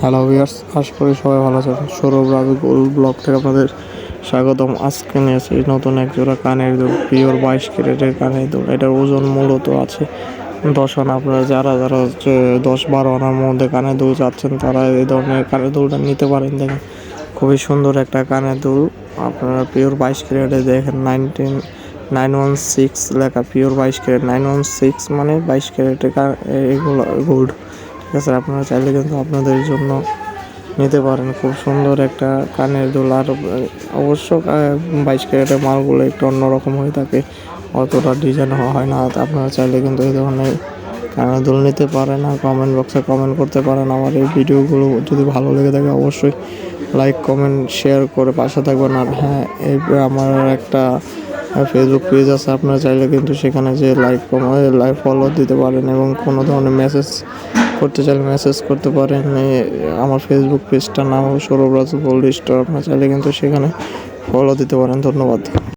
Hello viewers আশা করি সবাই ভালো আছেন। সৌরভ রাজু গোল ব্লগ থেকে আপনাদের স্বাগতম। আজকে নিয়ে আসি নতুন এক জোড়া কানের দুল, পিওর বাইশ ক্যারেটের কানের দুল। এটার ওজন মূলত আছে দশ আনা। আপনারা যারা যারা হচ্ছে দশ বারো আনার মধ্যে কানের দুল চাচ্ছেন, তারা এই ধরনের কানের দুলটা নিতে পারেন। দেখেন, খুবই সুন্দর একটা কানের দুল। আপনারা পিওর বাইশ ক্যারেটে দেখেন, নাইনটিন, নাইন ওয়ান সিক্স লেখা পিওর বাইশ ক্যারেট। নাইন ওয়ান সিক্স মানে বাইশ ক্যারেটের এগুলো গোল্ড আছে আপনারা চাইলে কিন্তু আপনাদের জন্য নিতে পারেন। খুব সুন্দর একটা কানের দুল। আর অবশ্য বাইশ ক্যারেটের মালগুলো একটু অন্যরকম হয়ে থাকে। অতটা ডিজাইন হয় না। আপনারা চাইলে কিন্তু এই ধরনের কানের দুল নিতে পারেন। আর কমেন্ট বক্সে কমেন্ট করতে পারেন। আমার এই ভিডিওগুলো যদি ভালো লেগে থাকে, অবশ্যই লাইক কমেন্ট শেয়ার করে পাশে থাকবেন। আর হ্যাঁ এই আমার একটা ফেসবুক পেজ আছে। আপনারা চাইলে কিন্তু সেখানে যে লাইক কমেন্ট লাইক ফলো দিতে পারেন। এবং কোনো ধরনের মেসেজ করতে চাইলে মেসেজ করতে পারেন। আমার ফেসবুক পেজটার নাম হলো সৌরভ রাজু গোল্ড স্টোর আপনারা চাইলে কিন্তু সেখানে ফলো দিতে পারেন। ধন্যবাদ।